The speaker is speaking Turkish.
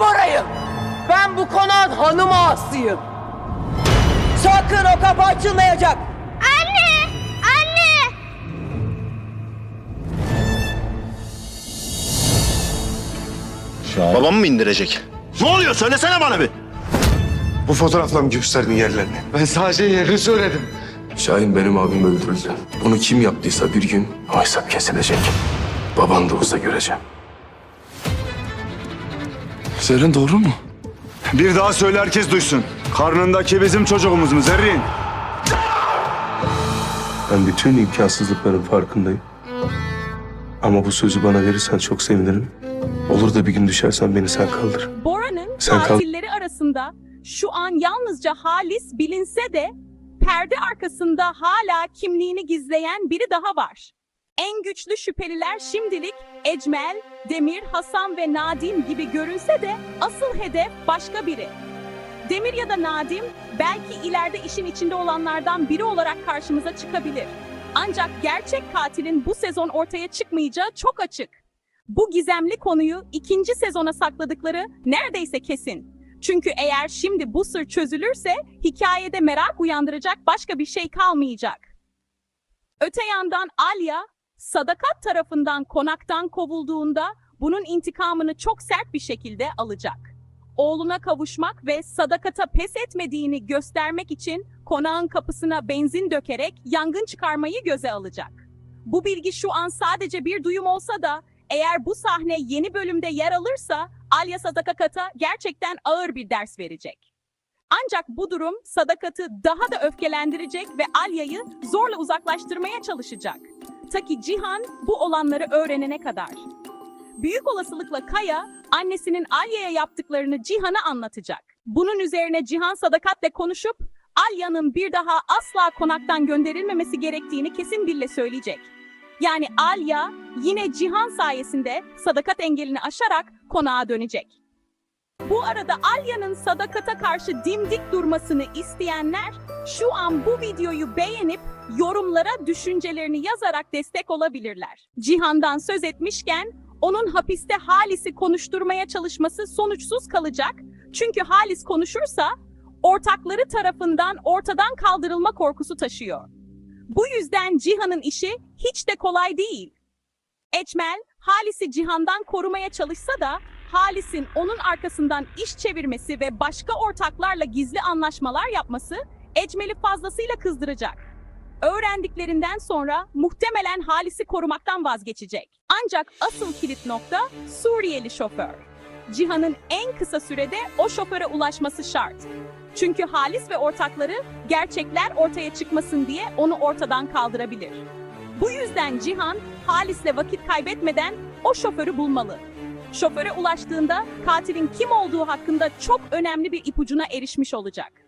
Bora'yım. Ben bu konağın hanım ağasıyım. Sakın o kapı açılmayacak. Anne! Anne! Babam mı indirecek? Ne oluyor söylesene bana bir. Bu fotoğrafla mı gösterdin yerlerini? Ben sadece yerini söyledim. Şahin benim abim öldürüldü. Bunu kim yaptıysa bir gün o hesap kesilecek. Baban da olsa göreceğim. Zerrin doğru mu? Bir daha söyle herkes duysun. Karnındaki bizim çocuğumuz mu Zerrin? Ben bütün imkansızlıkların farkındayım. Ama bu sözü bana verirsen çok sevinirim. Olur da bir gün düşersen beni sen kaldır. Bora'nın Sen kal- katilleri arasında şu an yalnızca Halis bilinse de perde arkasında hala kimliğini gizleyen biri daha var. En güçlü şüpheliler şimdilik Ecmel, Demir, Hasan ve Nadim gibi görünse de asıl hedef başka biri. Demir ya da Nadim belki ileride işin içinde olanlardan biri olarak karşımıza çıkabilir. Ancak gerçek katilin bu sezon ortaya çıkmayacağı çok açık. Bu gizemli konuyu ikinci sezona sakladıkları neredeyse kesin. Çünkü eğer şimdi bu sır çözülürse hikayede merak uyandıracak başka bir şey kalmayacak. Öte yandan Alya, Sadakat tarafından konaktan kovulduğunda bunun intikamını çok sert bir şekilde alacak. Oğluna kavuşmak ve Sadakat'a pes etmediğini göstermek için konağın kapısına benzin dökerek yangın çıkarmayı göze alacak. Bu bilgi şu an sadece bir duyum olsa da eğer bu sahne yeni bölümde yer alırsa Alya Sadakat'a gerçekten ağır bir ders verecek. Ancak bu durum Sadakat'ı daha da öfkelendirecek ve Alya'yı zorla uzaklaştırmaya çalışacak. Ta ki Cihan bu olanları öğrenene kadar. Büyük olasılıkla Kaya annesinin Alya'ya yaptıklarını Cihan'a anlatacak. Bunun üzerine Cihan Sadakat'le konuşup Alya'nın bir daha asla konaktan gönderilmemesi gerektiğini kesin dille söyleyecek. Yani Alya yine Cihan sayesinde sadakat engelini aşarak konağa dönecek. Bu arada Alya'nın sadakata karşı dimdik durmasını isteyenler şu an bu videoyu beğenip yorumlara düşüncelerini yazarak destek olabilirler. Cihan'dan söz etmişken onun hapiste Halis'i konuşturmaya çalışması sonuçsuz kalacak. Çünkü Halis konuşursa ortakları tarafından ortadan kaldırılma korkusu taşıyor. Bu yüzden Cihan'ın işi hiç de kolay değil. Ecmel, Halis'i Cihan'dan korumaya çalışsa da Halis'in onun arkasından iş çevirmesi ve başka ortaklarla gizli anlaşmalar yapması Ecmel'i fazlasıyla kızdıracak. Öğrendiklerinden sonra muhtemelen Halis'i korumaktan vazgeçecek. Ancak asıl kilit nokta Suriyeli şoför. Cihan'ın en kısa sürede o şoföre ulaşması şart. Çünkü Halis ve ortakları gerçekler ortaya çıkmasın diye onu ortadan kaldırabilir. Bu yüzden Cihan, Halis'le vakit kaybetmeden o şoförü bulmalı. Şoföre ulaştığında katilin kim olduğu hakkında çok önemli bir ipucuna erişmiş olacak.